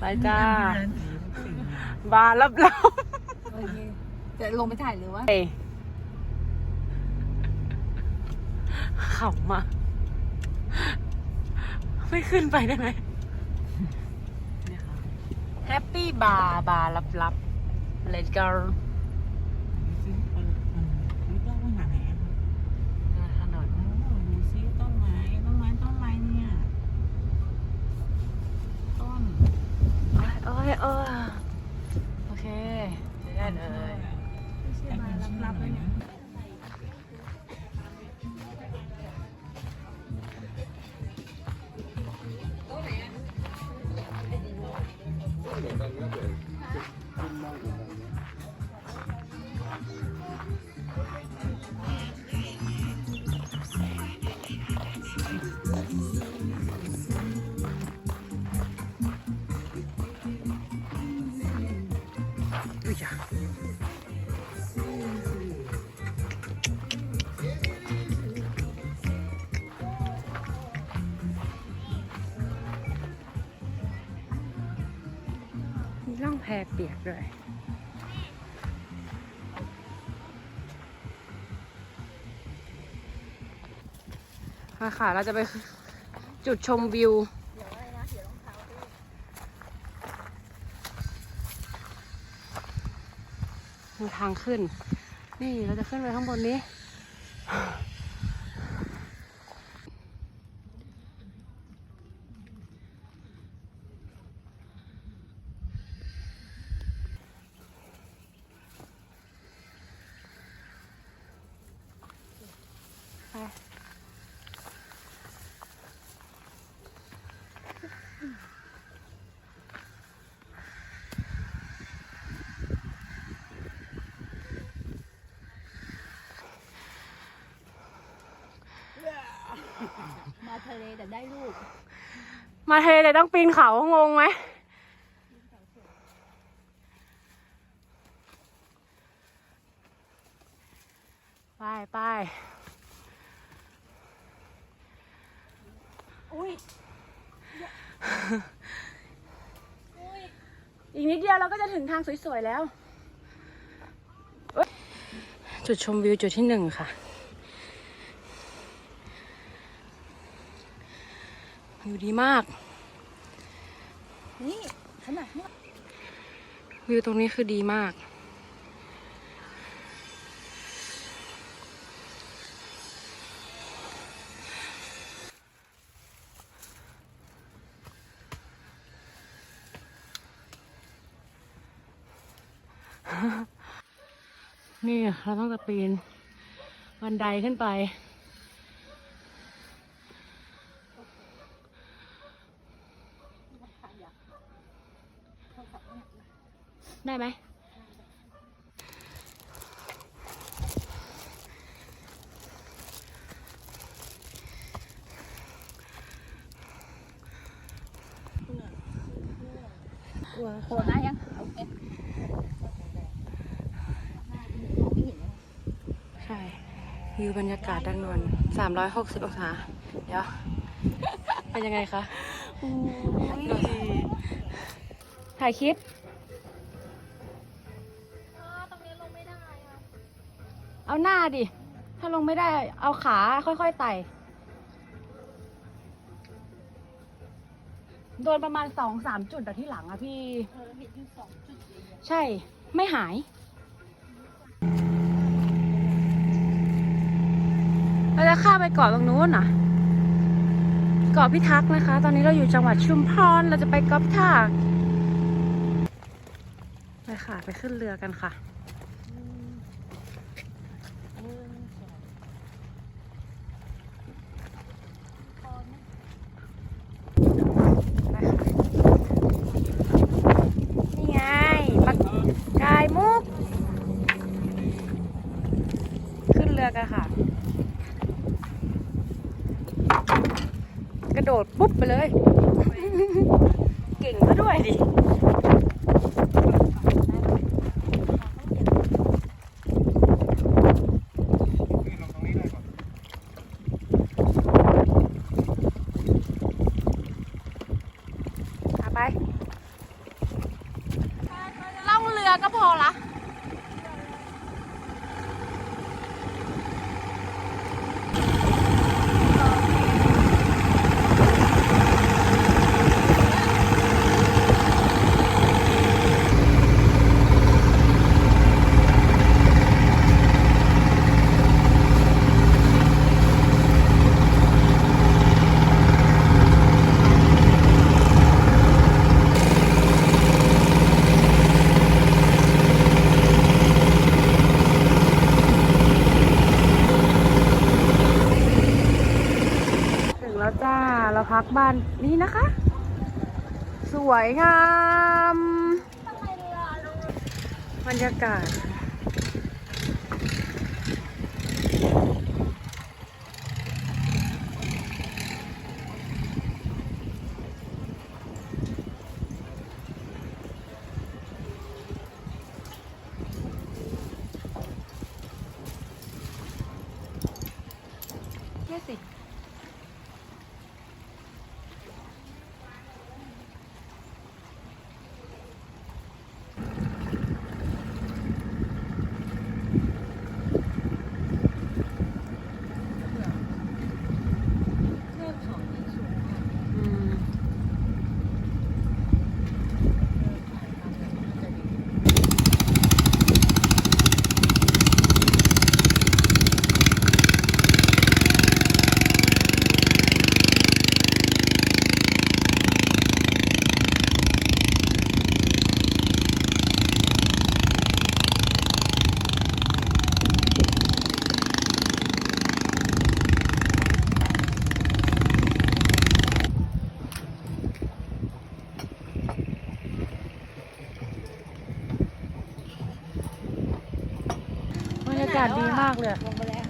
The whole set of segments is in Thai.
ไปจ้า บาร์รับรับโอเคจะลงไปถ่ายหรือว่าเอ้ยขำมาไม่ขึ้นไปได้ไหมแฮปปี้บาร์บาร์รับรับ let's go ซื้อเปิดมันซื้อต้องมาหาไหนอะ ถนน โอ้ดูซิต้นไม้ต้นไม้ต้นไม้เนี่ย ต้น โอ้ย เออโอเคได้เลย ไม่ใช่มาลับๆเลยนะอุ้ย มีร่องแพเปียกด้วยมาค่ะ เราจะไปจุดชมวิวมีทางขึ้น นี่เราจะขึ้นไปข้างบนนี้ ทะเลแต่ได้ลูก มาเทเลยต้องปีนเขางงไหมไปไปอุ้ย อีกนิดเดียวเราก็จะถึงทางสวยๆแล้วเอ้ยจุดชมวิวจุดที่หนึ่งค่ะ วิวดีมาก นี่ขนาดนี้วิวตรงนี้คือดีมาก นี่เราต้องจะปีนบันไดขึ้นไป ได้ไหมโผล่หน้ายังโอเคใช่วิวบรรยากาศด้านบน360 องศา เดี๋ยว เป็นยังไงคะถ่ายคลิป เอาหน้าดิ ถ้าลงไม่ได้ เอาขาค่อยๆไต่ โดนประมาณสองสามจุดแต่ที่หลังอะพี่ ใช่ ไม่หาย เราจะข้ามไปเกาะตรงนู้นน่ะ เกาะพิทักษ์นะคะ ตอนนี้เราอยู่จังหวัดชุมพร เราจะไปเกาะพิทักษ์ไปค่ะ ไปขึ้นเรือกันค่ะ ไปค่ะนี่ไงปากกายมุก ขึ้นเรือกันค่ะ กระ โดดปุ๊บไปเลย เก่งก็ด้วยดิ พักบ้านนี้นะคะ ส วยงาม บรรยากาศ นี่สิ เรื่องของที่สูงมาก อืม ถ่ายทำแบบนี้จะดี บรรยากาศดีมากเลยอะ ลงมาแล้ว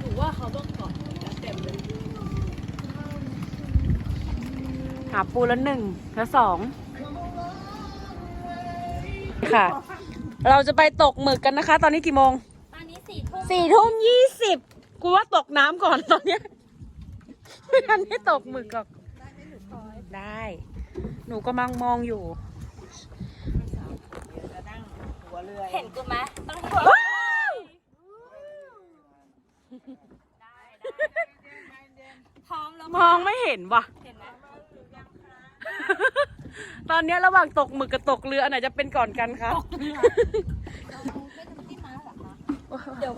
ถือว่าเขาต้องเกาะเต็มเลย หาปูแล้วหนึ่งแล้วสองค่ะ เราจะไปตกหมึกกันนะคะ ตอนนี้กี่โมง ตอนนี้สี่ทุ่มสี่ทุ่มยี่สิบกูว่าตกน้ำก่อนตอนเนี้ยไม่ทันได้ตกหมึกหรอกได้ หนูก็มังมองอยู่จะนั่งหัวเรือเห็นกูไหมต้องเห็นว้าวพร้อมแล้วมองไม่เห็นว่ะเห็นไหม ตอนเนี้ยระหว่างตกหมึกกับตกเรืออันไหนจะเป็นก่อนกันคะเราไม่ทำที่มาหรอคะเดี๋ยว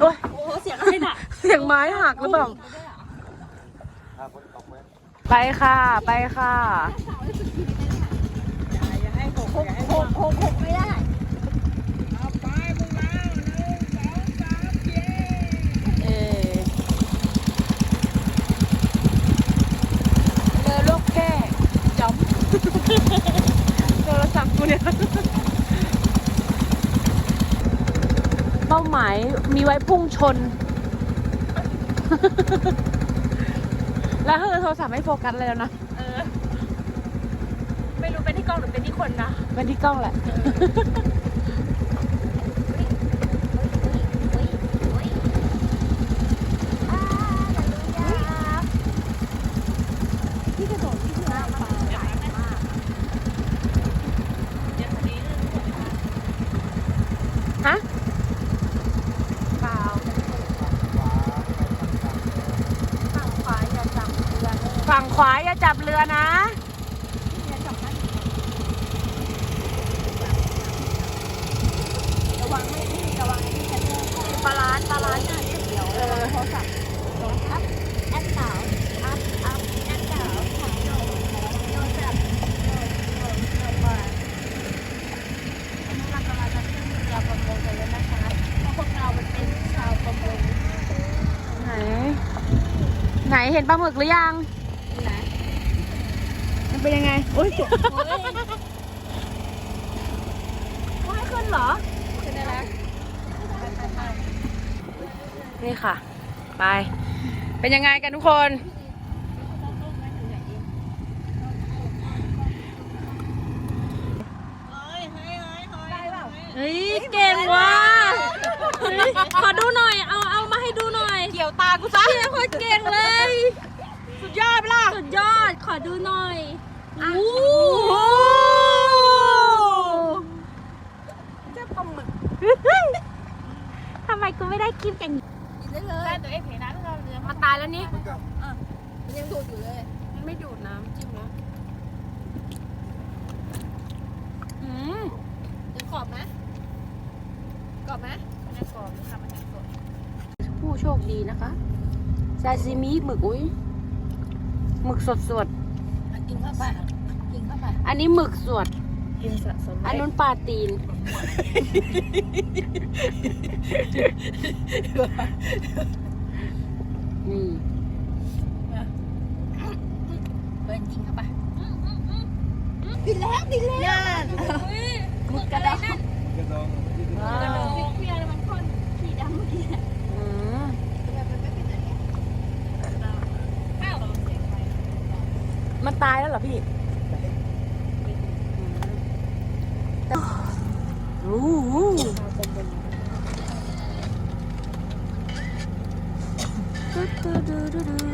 โอ้ยโอ้โหเสียงอะไรน่ะเสียงไม้หักหรือเปล่า ไปค่ะ ไปค่ะอย่าให้หกอย่าให้หหกกหกหกไม่ได้ เอาไปมึงแล้วหนึ่งสองสามเย้ เออเรือลูกแค่จอม โทรศัพท์กูเนี่ย เป้า หมายมีไว้พุ่งชน แล้วคือโทรศัพท์ไม่โฟกัสเลยแล้วนะ เออ ไม่รู้เป็นที่กล้องหรือเป็นที่คนนะ เป็นที่กล้องแหละ พี่กระโดดนี่คืออะไรปลาใหญ่มาก เดี๋ยวคนนี้เรื่องหัวนะคะ ฮะ เปล่าฝั่งขวาอย่าจับเรือเลย ฝั่งขวาอย่าจับเรือนะ อย่าจับนั่นระวังไม่พี่ระวังที่จะเลื่อนบาลานซ์บาลานซ์น่ะเดี๋ยวเออโทรศัพท์อัพแอปดาวอัพอัพแอปดาวของเราโทรศัพท์เออเออเออมาอันนี้เรากำลังจะขึ้นเรือประมงกันแล้วนะคะเพราะพวกเรามันเป็นชาวประมง ไหน ไหน เห็นปลาหมึกหรือยังนะมันเป็นยังไงโอ้ยโอ้ยไม่ให้ขึ้นเหรอขึ้นได้แล้วนี่ค่ะ ไป เป็นยังไงกันทุกคน เฮ้ยเฮ้ยเฮ้ยเฮ้ยได้เปล่าเฮ้ยเก่งว่ะเฮ้ยขอดูหน่อย เอาเอามาให้ดูหน่อย เกี่ยวตากูซะเก่งโคตรเก่งเลยสุด ยอดปะล่ะสุดยอด ขอดูหน่อยโอ้โหเจ้าปลาหมึกทำไมกูไม่ได้คลิปกันกินได้เลยแต่ตัวเองเห็นนะเราเรือมาตายแล้วนี่มันยังดูดอยู่เลย มันไม่ดูดน้ำจิ้มนะอืมยังกรอบไหมกรอบไหมมันยังกรอบทำมันยังสดผู้โชคดีนะคะซาซิมิหมึกอุ้ย หมึกสดสดกินข้าไปกินข้าไปอันนี้หมึกสด กินสดสดอันนู้นปลาตีน นี่เบิร์นกินข้าไปกินแล้วกินแล้วหมึกกระดองกระดองเปรี้ยวมันข้นขี้ดำเมื่อกี้ มันตายแล้วเหรอพี่โอ้โหก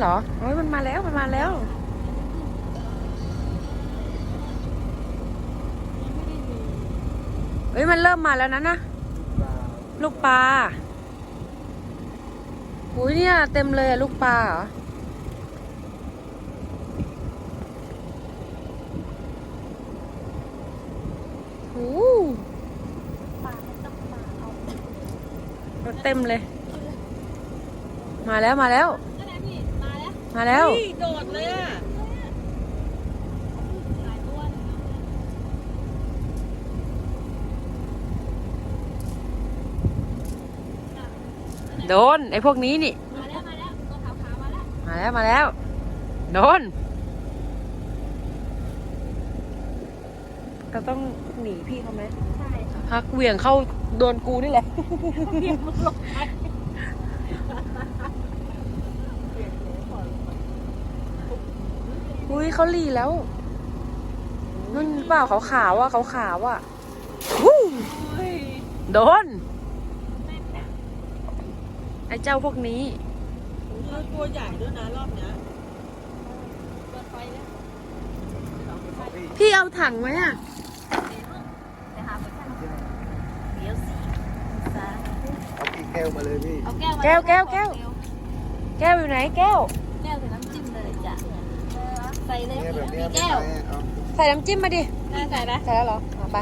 เหรอโอ้ยมันมาแล้วมันมาแล้วเฮ้ยมันเริ่มมาแล้วนะนะลูกปลาอุ้ยเนี่ยเต็มเลยอะลูกปลาเหรอโอ้โหปลาไม่ต้องมาเอารถเต็มเลย มาแล้วมาแล้วก็ได้พี่ มาแล้วมาแล้วโดดเลยอะหลายตัวเลยนะโดนไอ้พวกนี้นี่ มาแล้ว มาแล้วตัวขาวๆมาแล้ว มาแล้ว มาแล้ว โดน ก็ต้องหนีพี่เขาไหมใช่พักเหวี่ยงเข้าโดนกูนี่แหละเพียงมันหลบไป อุ้ยเขาหลีแล้วนั่นเปล่าขาวขาวๆอะขาวขาวๆอะวู้โดน ไอ้เจ้าพวกนี้ตัวใหญ่ด้วยนะรอบเนี้ยเปิดไฟแล้วพี่เอาถังไหมอะไปหาไปกันเดี๋ยวสิสาเอากี่แก้วมาเลยพี่เอาแก้วมาแก้วแก้วแก้ว แก้วอยู่ไหนแก้ว แก้วใส่น้ำจิ้มเลยจ้ะใส่เลยเนี่ยแบบเนี้ยแก้วเอาใส่น้ำจิ้มมาดิ น่าใส่นะใส่แล้วเหรอเอาไป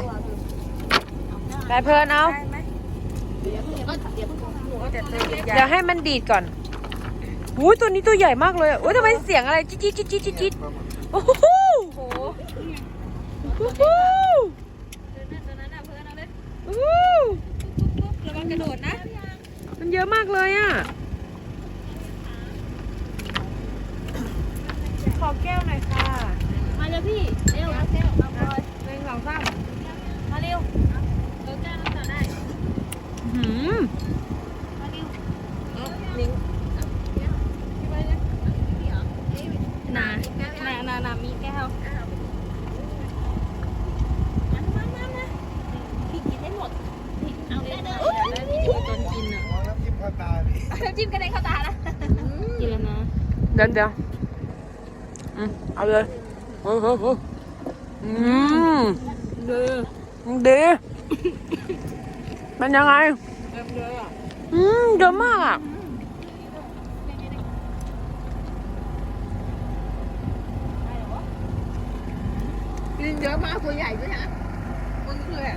ไปเพลินเอาเดี๋ยวเดี๋ยวเดี๋ยวเดี๋ยวให้มันดีดก่อนอุ้ยตัวนี้ตัวใหญ่มากเลยอะอุ้ยทำไมเสียงอะไรจิ๊ดจิ๊ดจิ๊ดจิ๊ดจิ๊ดโอ้โหโอ้โหโอ้โหตัวนั้นน่ะเพื่อนเอาเลยโอ้โหระวังกระโดดนะ มันเยอะมากเลยอะ อแก้วหน่อยค่ะ มาเลยพี่ เร็วเอาแก้วเอาบอยหนึ่งสองสามมาเร็วเออแก้วน้ำต่อได้หืมมาเร็วนิ้งนานานานามีแก้วน้ำน้ำน้ำนะพี่กินได้หมดพี่เอาได้เลยแล้วพี่ตอนกินอะวางน้ำจิ้มข้าวตาพี่น้ำจิ้มกระเด็นเข้าตานะกินแล้วนะเดี๋ยวเดี๋ยวอืม เอาเลยเฮ้ยเฮ้ยเฮ้ยอืมเด้อดีเป็นยังไงเริ่มเลยอะอืมเยอะมากอะกินเยอะมากตัวใหญ่ด้วยฮะมึงเลย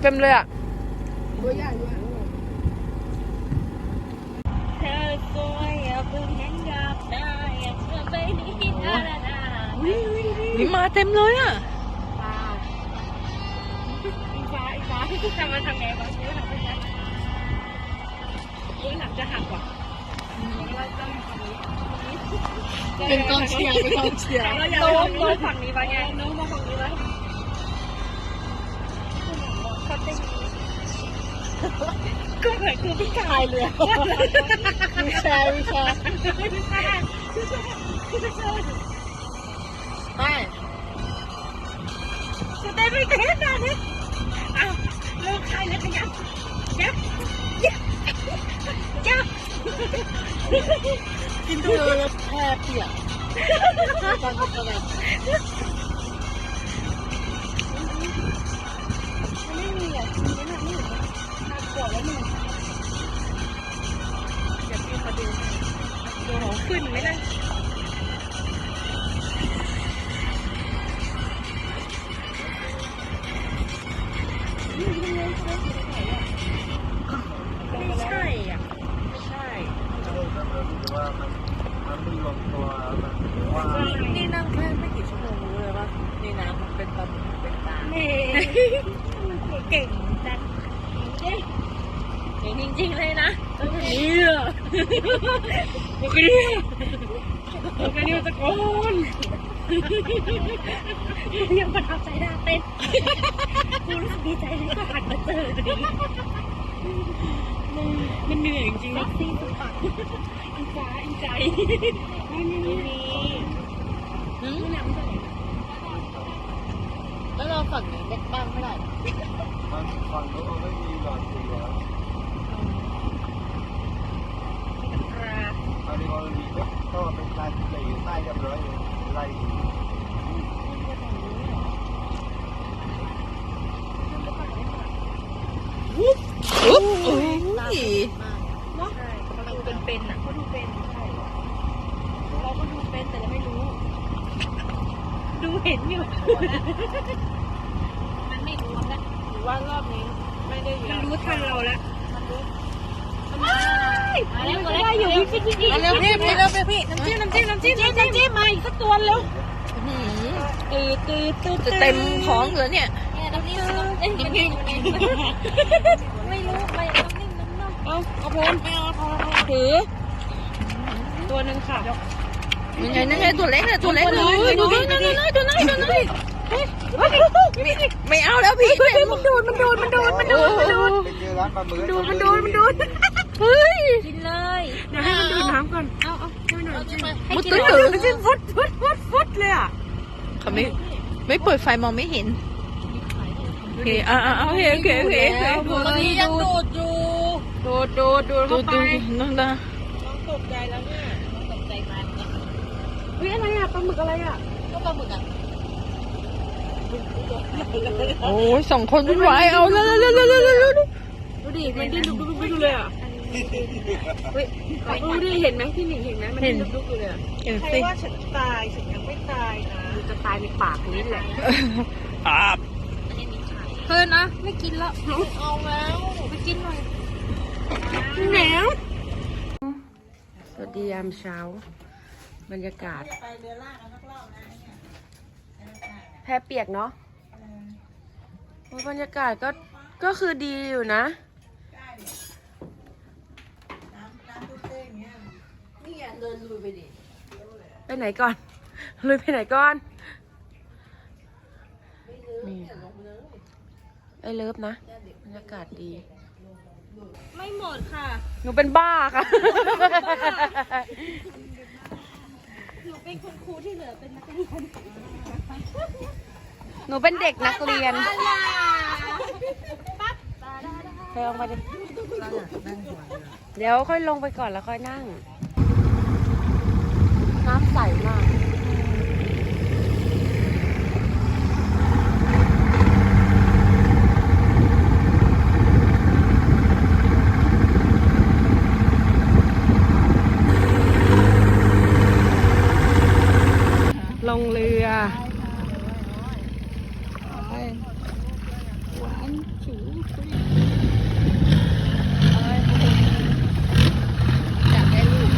เต็มเลยอะตัวใหญ่ด้วย เธอก็อย่าเพิ่งเห็นกับตาอย่าเชื่อไปนี่นะนะ นะนี่มาเต็มเลยอะอีฟ้าอีฟ้าที่จะมาทำไงบ้างเยอะหนักเลยนะเยอะหนักจะหักว่ะเป็นกองเชียร์เป็นกองเชียร์โน้มโน้มฝั่งนี้ไปไงโน้มมาฝั่งนี้ไปก็เหมือนคือพี่ชายเลยวิชาวิชาไม่ ได้ไม่เต้นนะนี่อ้าวลูกใครเลยขยับยับยับยับกินตัวแล้วแพ้เปียกกันกันมนี่น่ะนี่น่ากลัวแล้วนี่เดี๋ยวพี่เขาดูให้ดูหอขึ้นไหมนะ มันเหนื่อยจริงๆนะซีสุดปากอินใจอินใจนี่นี่นี่นี่นี่น้ำใจแล้วเราฝั่งไหนเล็กบ้างไม่ได้มันฝั่งโน้นไม่มีหลอดสีแล้วครับตอนนี้มันมีก็เป็นการไหลใต้เรียบร้อยไหล อุ๊บอุ๊ย เนาะเขาดูเป็นเป็นอะเขาดูเป็นใช่เราก็ดูเป็นแต่เราไม่รู้ ดูเห็นอยู่ มันไม่รู้นะหรือว่ารอบนี้ไม่ได้มันรู้ทันเราแล้วมันรู้มาแล้วมาแล้วอยู่พี่พี่พี่มาเร็วพี่พี่เร็วพี่พี่น้ำจิ้มน้ำจิ้มน้ำจิ้มน้ำจิ้มมาอีกสักตัวเร็วตืดตืดตืดจะเต็มท้องเหรอเนี่ยเนี่ยน้ำนิ่มน้ำเอ้ยน้ำนิ่มไม่รู้ไปน้ำนิ่มน้ำนิ่มเอาเอาพลถือตัวหนึ่งค่ะยังไงนั่นไงตัวเล็กเนี่ยตัวเล็กเลยดูดินั่นนั่นตั ไม่เอาแล้วพี่มันดูดมันดูดมันดูดมันดูดมันดูดไปเจอร้านปลาหมึกดูมันดูดมันดูดเฮ้ยกินเลยเดี๋ยวให้มันดูดน้ำก่อนเอาเอาเอาจิ้มเลยมุดตื้อตื้อน้ำจิ้มฟุดฟุดฟุดฟุดเลยอะเขาไม่ไม่เปิดไฟมองไม่เห็นโอเคอ่าโอเคโอเคโอเคโอเคดูตอนนี้ยังดูดอยู่ดูดดูดดูดดเข้าไปดูนั่นนะตกใจแล้วเนี่ยตกใจมันเฮ้ยอะไรอะปลาหมึกอะไรอะก็ปลาหมึกอะ โอ้ยสองคนวุ่นวายเอาเร็วเร็วเร็วเร็วเร็วดูดิมันดิ้นดุกดุกดุกดุกเลยอะเฮ้ยดูดิเห็นไหมพี่หนิงเห็นไหมมันดิ้นดุกดุกเลยอะเห็นใครสิว่าฉันตายฉันยังไม่ตายนะจะตายในปากนี้แหละอ่าเพื่นนะไม่กินแล้วเอาแล้วไปกินหน่อยแหนวสวัสดียามเช้า บรรยากาศแพรเปียกเนาะ บรรยากาศก็ก็คือดีอยู่นะ นี่ไงเดินลุยไปดิไปไหนก่อน ลุยไปไหนก่อนนี่ไอเลิฟนะบรรยากาศดี ไม่หมดค่ะ หนูเป็นบ้าค่ะ หนูเป็นคุณครูที่เหลือเป็นนักเรียน หนูเป็นเด็กนักเรียนอะไรเธอลงมาดิเดี๋ยวค่อยลงไปก่อนแล้วค่อยนั่ง น้ำใสมาก ลงเรือ อยากได้ลูก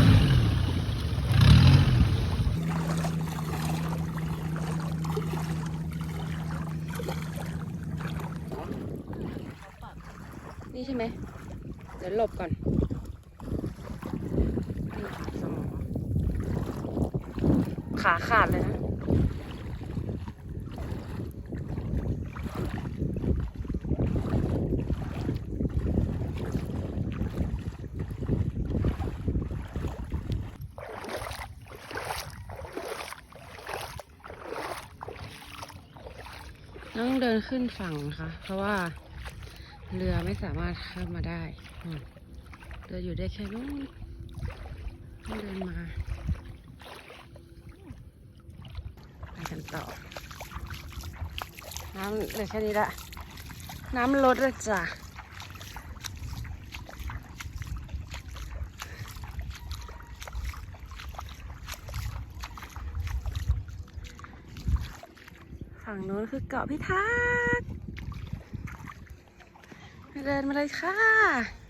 นี่ใช่ไหมเดี๋ยวหลบก่อนขาขาดเลยนะต้องเดินขึ้นฝั่งนะคะ เพราะว่า เรือไม่สามารถข้ามมาได้เรืออยู่ได้แค่นู้นต้องเดินมา ไปกันต่อ น้ำเหลือแค่นี้ละ น้ำลดแล้วจ้ะฝั่งนู้นคือเกาะพิทักษ์ เดินมาเลยค่ะ